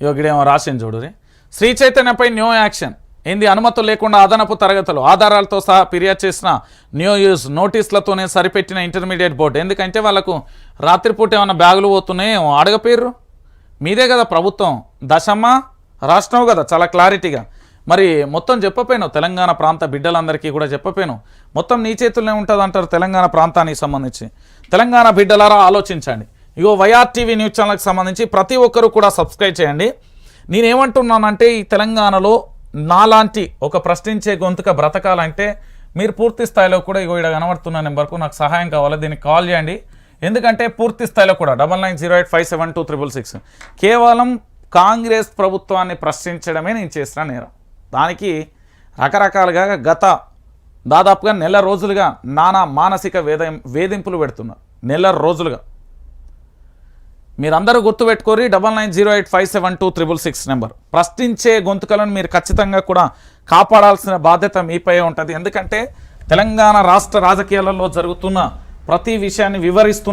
యోగిడేమో రాసింది చూడురి శ్రీ చైతన్యపై న్యూ యాక్షన్ ఏంది అనుమతులు లేకుండా అదనపు తరగతులు ఆధారాలతో సహా ఫిర్యాదు చేసిన న్యూ యూస్ నోటీసులతోనే సరిపెట్టిన ఇంటర్మీడియట్ బోర్డు ఎందుకంటే వాళ్ళకు రాత్రిపూట ఏమైనా బ్యాగులు పోతున్నాయో అడగపోయారు మీదే కదా ప్రభుత్వం. దశమ్మ రాష్ట్రం కదా చాలా క్లారిటీగా. మరి మొత్తం చెప్పపోయాను తెలంగాణ ప్రాంత బిడ్డలందరికీ కూడా చెప్పపోయాను మొత్తం నీ చేతుల్లోనే ఉంటుంది అంటారు తెలంగాణ ప్రాంతానికి సంబంధించి. తెలంగాణ బిడ్డలారా ఆలోచించండి. ఇగో వైఆర్ టీవీ న్యూస్ ఛానల్కి సంబంధించి ప్రతి ఒక్కరూ కూడా సబ్స్క్రైబ్ చేయండి. నేనేమంటున్నానంటే ఈ తెలంగాణలో నాలాంటి ఒక ప్రశ్నించే గొంతుక బ్రతకాలంటే మీరు పూర్తి స్థాయిలో కూడా ఇగో ఇక్కడ కనబడుతున్న నెంబర్కు నాకు సహాయం కావాలి దీనికి కాల్ చేయండి. ఎందుకంటే పూర్తి స్థాయిలో కూడా double nine zero eight five seven two triple six కేవలం కాంగ్రెస్ ప్రభుత్వాన్ని ప్రశ్నించడమే నేను చేసిన నేరం. దానికి రకరకాలుగా గత దాదాపుగా నెల రోజులుగా నానా మానసిక వేద వేధింపులు పెడుతున్నారు. నెల రోజులుగా. మీరందరూ గుర్తుపెట్టుకోరి double nine zero eight five seven two triple six number. ప్రశ్నించే గొంతుకలను మీరు ఖచ్చితంగా కూడా కాపాడాల్సిన బాధ్యత మీపై ఉంటుంది. ఎందుకంటే తెలంగాణ రాష్ట్ర రాజకీయాలలో జరుగుతున్న ప్రతి విషయాన్ని వివరిస్తున్న